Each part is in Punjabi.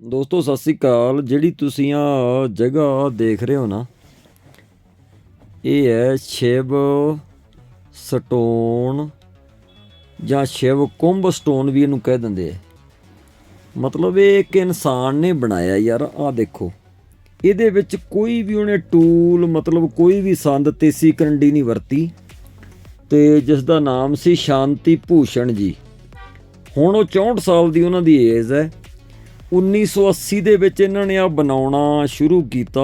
ਦੋਸਤੋ, ਸਤਿ ਸ੍ਰੀ ਅਕਾਲ। ਜਿਹੜੀ ਤੁਸੀਂ ਆ ਜਗ੍ਹਾ ਦੇਖ ਰਹੇ ਹੋ ਨਾ, ਇਹ ਹੈ ਸ਼ਿਵ ਸਟੋਨ ਜਾਂ ਸ਼ਿਵ ਕੁੰਭ ਸਟੋਨ ਵੀ ਇਹਨੂੰ ਕਹਿ ਦਿੰਦੇ ਆ। ਮਤਲਬ ਇਹ ਇੱਕ ਇਨਸਾਨ ਨੇ ਬਣਾਇਆ ਯਾਰ ਆ ਦੇਖੋ। ਇਹਦੇ ਵਿੱਚ ਕੋਈ ਵੀ ਉਹਨੇ ਟੂਲ, ਮਤਲਬ ਕੋਈ ਵੀ ਸੰਦ ਤੇਸੀ ਕਰੰਡੀ ਨਹੀਂ ਵਰਤੀ। ਤੇ ਜਿਸ ਦਾ ਨਾਮ ਸੀ ਸ਼ਾਂਤੀ ਭੂਸ਼ਣ ਜੀ। ਹੁਣ ਉਹ 64 ਸਾਲ ਦੀ ਉਹਨਾਂ ਦੀ ਏਜ ਹੈ। 1980 ਦੇ ਵਿੱਚ ਇਹਨਾਂ ਨੇ ਆ ਬਣਾਉਣਾ ਸ਼ੁਰੂ ਕੀਤਾ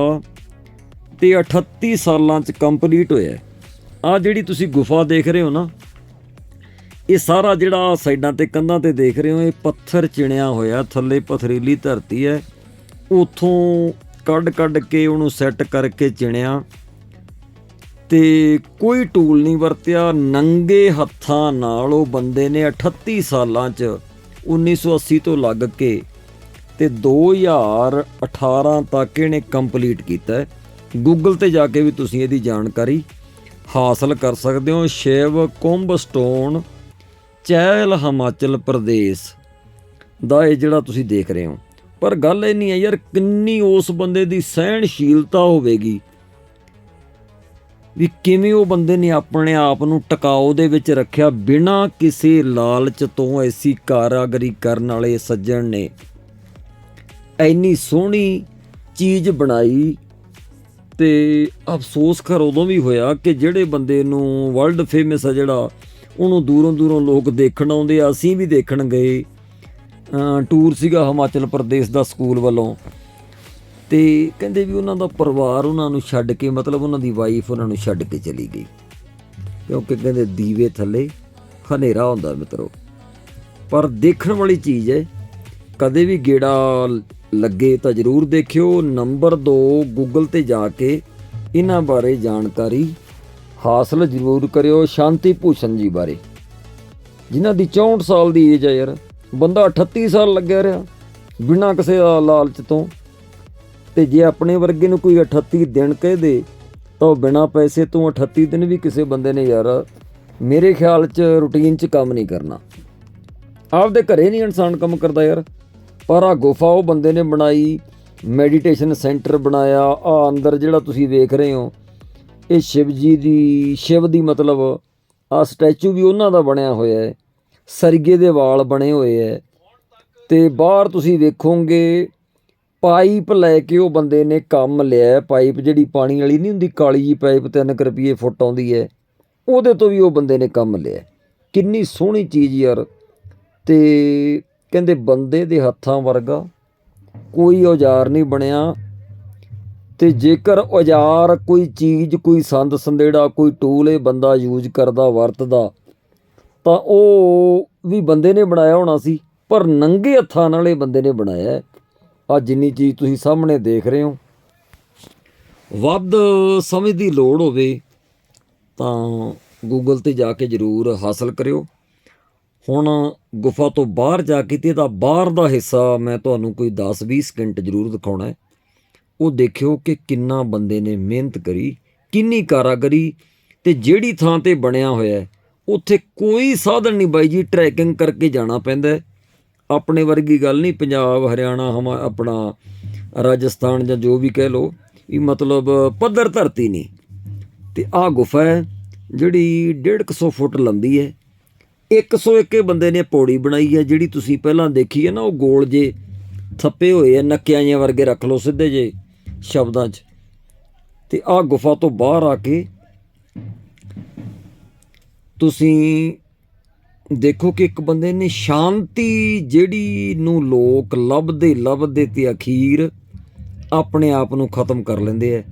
ਤੇ 38 ਸਾਲਾਂ ਚ ਕੰਪਲੀਟ ਹੋਇਆ ਆ ਜਿਹੜੀ ਤੁਸੀਂ ਗੁਫਾ ਦੇਖ ਰਹੇ ਹੋ ਨਾ, ਇਹ ਸਾਰਾ ਜਿਹੜਾ ਸਾਈਡਾਂ ਤੇ ਕੰਧਾਂ ਤੇ ਦੇਖ ਰਹੇ ਹੋ, ਇਹ ਪੱਥਰ ਚਿਣਿਆ ਹੋਇਆ, ਥੱਲੇ ਪਥਰੀਲੀ ਧਰਤੀ ਹੈ। ਉਥੋਂ ਕੱਢ ਕੱਢ ਕੇ ਉਹਨੂੰ ਸੈੱਟ ਕਰਕੇ ਚਿਣਿਆ ਤੇ ਕੋਈ ਟੂਲ ਨਹੀਂ ਵਰਤਿਆ, ਨੰਗੇ ਹੱਥਾਂ ਨਾਲ ਉਹ ਬੰਦੇ ਨੇ 38 ਸਾਲਾਂ ਚ 1980 ਤੋਂ ਲੱਗ ਕੇ ਤੇ 2018 ਤੱਕ ਇਹਨੇ ਕੰਪਲੀਟ ਕੀਤਾ ਗੂਗਲ ਤੇ ਜਾ ਕੇ ਵੀ ਤੁਸੀਂ ਇਹਦੀ ਜਾਣਕਾਰੀ ਹਾਸਲ ਕਰ ਸਕਦੇ ਹੋ। ਸ਼ਿਵ ਕੁੰਭ ਸਟੋਨ ਚਹਿਲ ਹਿਮਾਚਲ ਪ੍ਰਦੇਸ਼ ਦਾ ਇਹ ਜਿਹੜਾ ਤੁਸੀਂ ਦੇਖ ਰਹੇ ਹੋ। ਪਰ ਗੱਲ ਇਹ ਨਹੀਂ ਹੈ ਯਾਰ ਕਿੰਨੀ ਉਸ ਬੰਦੇ ਦੀ ਸਹਿਣਸ਼ੀਲਤਾ ਹੋਵੇਗੀ ਵੀ ਕਿਵੇਂ ਉਹ ਬੰਦੇ ਨੇ ਆਪਣੇ ਆਪ ਨੂੰ ਟਿਕਾਓ ਦੇ ਵਿੱਚ ਰੱਖਿਆ ਬਿਨਾਂ ਕਿਸੇ ਲਾਲਚ ਤੋਂ ਐਸੀ ਕਾਰਾਗਰੀ ਕਰਨ ਵਾਲੇ ਸੱਜਣ ਨੇ। ਐਨੀ ਸੋਹਣੀ ਚੀਜ਼ ਬਣਾਈ ਤੇ ਅਫਸੋਸ ਕਰ ਉਦੋਂ ਵੀ ਹੋਇਆ ਕਿ ਜਿਹੜੇ ਬੰਦੇ ਨੂੰ ਵਰਲਡ ਫੇਮਸ ਆ ਜਿਹੜਾ, ਉਹਨੂੰ ਦੂਰੋਂ ਦੂਰੋਂ ਲੋਕ ਦੇਖਣ ਆਉਂਦੇ ਆ, ਅਸੀਂ ਵੀ ਦੇਖਣ ਗਏ। ਟੂਰ ਸੀਗਾ ਹਿਮਾਚਲ ਪ੍ਰਦੇਸ਼ ਦਾ ਸਕੂਲ ਵੱਲੋਂ। ਤੇ ਕਹਿੰਦੇ ਵੀ ਉਹਨਾਂ ਦਾ ਪਰਿਵਾਰ ਉਹਨਾਂ ਨੂੰ ਛੱਡ ਕੇ, ਮਤਲਬ ਉਹਨਾਂ ਦੀ ਵਾਈਫ ਉਹਨਾਂ ਨੂੰ ਛੱਡ ਕੇ ਚਲੀ ਗਈ। ਕਿਉਂਕਿ ਕਹਿੰਦੇ ਦੀਵੇ ਥੱਲੇ ਹਨੇਰਾ ਹੁੰਦਾ ਮਿੱਤਰੋ। ਪਰ ਦੇਖਣ ਵਾਲੀ ਚੀਜ਼ ਹੈ ਕਦੇ ਵੀ ਗੇੜਾ ਲੱਗੇ ਤਾਂ ਜਰੂਰ ਦੇਖਿਓ। ਨੰਬਰ 2 ਗੂਗਲ ਤੇ ਜਾ ਕੇ ਇਹਨਾਂ ਬਾਰੇ ਜਾਣਕਾਰੀ ਹਾਸਲ ਜਰੂਰ ਕਰਿਓ ਸ਼ਾਂਤੀ ਭੂਸ਼ਣ ਜੀ ਬਾਰੇ। ਜਿਨ੍ਹਾਂ ਦੀ 64 ਸਾਲ ਦੀ ਏਜ ਹੈ ਯਾਰ, ਬੰਦਾ 38 ਸਾਲ ਲੱਗਿਆ ਰਿਹਾ ਬਿਨਾਂ ਕਿਸੇ ਲਾਲਚ ਤੋਂ। ਤੇ ਜੇ ਆਪਣੇ ਵਰਗੇ ਨੂੰ ਕੋਈ 38 ਦਿਨ ਕਹਿ ਦੇ, ਤਾਂ ਉਹ ਬਿਨਾਂ ਪੈਸੇ ਤੋਂ 38 ਦਿਨ ਵੀ ਕਿਸੇ ਬੰਦੇ ਨੇ ਯਾਰ, ਮੇਰੇ ਖਿਆਲ 'ਚ ਰੁਟੀਨ 'ਚ ਕੰਮ ਨਹੀਂ ਕਰਨਾ। ਆਪਦੇ ਘਰੇ ਨਹੀਂ ਇਨਸਾਨ ਕੰਮ ਕਰਦਾ ਯਾਰ। ਪਰ ਆ ਗੁਫਾ ਉਹ ਬੰਦੇ ਨੇ ਬਣਾਈ ਮੈਡੀਟੇਸ਼ਨ ਸੈਂਟਰ ਬਣਾਇਆ ਆ ਅੰਦਰ ਜਿਹੜਾ ਤੁਸੀਂ ਵੇਖ ਰਹੇ ਹੋ, ਇਹ ਸ਼ਿਵ ਜੀ ਦੀ, ਸ਼ਿਵ ਦੀ ਮਤਲਬ ਆ ਸਟੈਚੂ ਵੀ ਉਹਨਾਂ ਦਾ ਬਣਿਆ ਹੋਇਆ ਹੈ, ਸਰਗੇ ਦੇ ਵਾਲ ਬਣੇ ਹੋਏ ਹੈ ਤੇ ਬਾਹਰ ਤੁਸੀਂ ਵੇਖੋਗੇ, ਪਾਈਪ ਲੈ ਕੇ ਉਹ ਬੰਦੇ ਨੇ ਕੰਮ ਲਿਆ ਪਾਈਪ ਜਿਹੜੀ ਪਾਣੀ ਵਾਲੀ ਨਹੀਂ ਹੁੰਦੀ, ਕਾਲੀ ਜੀ ਪਾਈਪ 3 ਰੁਪਏ ਫੁੱਟ ਆਉਂਦੀ ਹੈ, ਉਹਦੇ ਤੋਂ ਵੀ ਉਹ ਬੰਦੇ ਨੇ ਕੰਮ ਲਿਆ ਕਿੰਨੀ ਸੋਹਣੀ ਚੀਜ਼ ਯਾਰ, ਤੇ ਕਹਿੰਦੇ ਬੰਦੇ ਦੇ ਹੱਥਾਂ ਵਰਗਾ ਕੋਈ ਔਜ਼ਾਰ ਨਹੀਂ ਬਣਿਆ ਤੇ ਜੇਕਰ ਔਜ਼ਾਰ ਕੋਈ ਚੀਜ਼, ਕੋਈ ਸੰਦ, ਸੰਦੇੜਾ, ਕੋਈ ਟੂਲ ਇਹ ਬੰਦਾ ਯੂਜ਼ ਕਰਦਾ, ਵਰਤਦਾ, ਤਾਂ ਉਹ ਵੀ ਬੰਦੇ ਨੇ ਬਣਾਇਆ ਹੋਣਾ ਸੀ, ਪਰ ਨੰਗੇ ਹੱਥਾਂ ਨਾਲ ਇਹ ਬੰਦੇ ਨੇ ਬਣਾਇਆ ਆ ਜਿੰਨੀ ਚੀਜ਼ ਤੁਸੀਂ ਸਾਹਮਣੇ ਦੇਖ ਰਹੇ ਹੋ, ਵੱਧ ਸਮਝ ਦੀ ਲੋੜ ਹੋਵੇ ਤਾਂ ਗੂਗਲ ਤੇ ਜਾ ਕੇ ਜਰੂਰ ਹਾਸਲ ਕਰਿਓ। ਹੁਣ ਗੁਫਾ ਤੋਂ ਬਾਹਰ ਜਾ ਕੇ ਤੇ ਇਹਦਾ ਬਾਹਰ ਦਾ ਹਿੱਸਾ ਮੈਂ ਤੁਹਾਨੂੰ ਕੋਈ 10-20 ਸਕਿੰਟ ਜਰੂਰ ਦਿਖਾਉਣਾ ਹੈ। ਉਹ ਦੇਖਿਓ ਕਿ ਕਿੰਨਾ ਬੰਦੇ ਨੇ ਮਿਹਨਤ ਕਰੀ, ਕਿੰਨੀ ਕਾਰਾਗਰੀ ਤੇ ਜਿਹੜੀ ਥਾਂ ਤੇ ਬਣਿਆ ਹੋਇਆ ਉੱਥੇ ਕੋਈ ਸਾਧਨ ਨਹੀਂ ਬਾਈ ਜੀ ਟਰੈਕਿੰਗ ਕਰਕੇ ਜਾਣਾ ਪੈਂਦਾ ਆਪਣੇ ਵਰਗੀ ਗੱਲ ਨਹੀਂ, ਪੰਜਾਬ, ਹਰਿਆਣਾ, ਹਮਾ, ਆਪਣਾ ਰਾਜਸਥਾਨ ਜਾਂ ਜੋ ਵੀ ਕਹਿ ਲੋ ਇਹ ਮਤਲਬ ਪੱਧਰ ਧਰਤੀ ਨਹੀਂ। ਤੇ ਆਹ ਗੁਫਾ ਹੈ, ਜਿਹੜੀ 150 ਫੁੱਟ ਲੰਬੀ ਹੈ। 101 ਬੰਦੇ ਨੇ ਪੌੜੀ ਬਣਾਈ ਹੈ, ਜਿਹੜੀ ਤੁਸੀਂ ਪਹਿਲਾਂ ਦੇਖੀ ਹੈ ਨਾ, ਉਹ ਗੋਲ ਜੇ ਥੱਪੇ ਹੋਏ ਆ ਨੱਕਿਆਂ ਜਿਹੇ ਵਰਗੇ ਰੱਖ ਲਓ ਸਿੱਧੇ ਜੇ ਸ਼ਬਦਾਂ 'ਚ। ਤੇ ਆਹ ਗੁਫਾ ਤੋਂ ਬਾਹਰ ਆ ਕੇ ਤੁਸੀਂ ਦੇਖੋ ਕਿ ਇੱਕ ਬੰਦੇ ਨੇ ਸ਼ਾਂਤੀ ਜਿਹੜੀ ਨੂੰ ਲੋਕ ਲੱਭਦੇ ਲੱਭਦੇ ਤੇ ਅਖੀਰ ਆਪਣੇ ਆਪ ਨੂੰ ਖਤਮ ਕਰ ਲੈਂਦੇ ਐ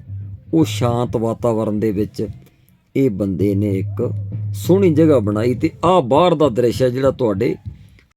ਉਹ ਸ਼ਾਂਤ ਵਾਤਾਵਰਣ ਦੇ ਵਿੱਚ। ਇਹ ਬੰਦੇ ਨੇ ਇੱਕ ਸੋਹਣੀ ਜਗ੍ਹਾ ਬਣਾਈ ਤੇ ਆਹ ਬਾਹਰ ਦਾ ਦ੍ਰਿਸ਼ ਹੈ ਜਿਹੜਾ ਤੁਹਾਡੇ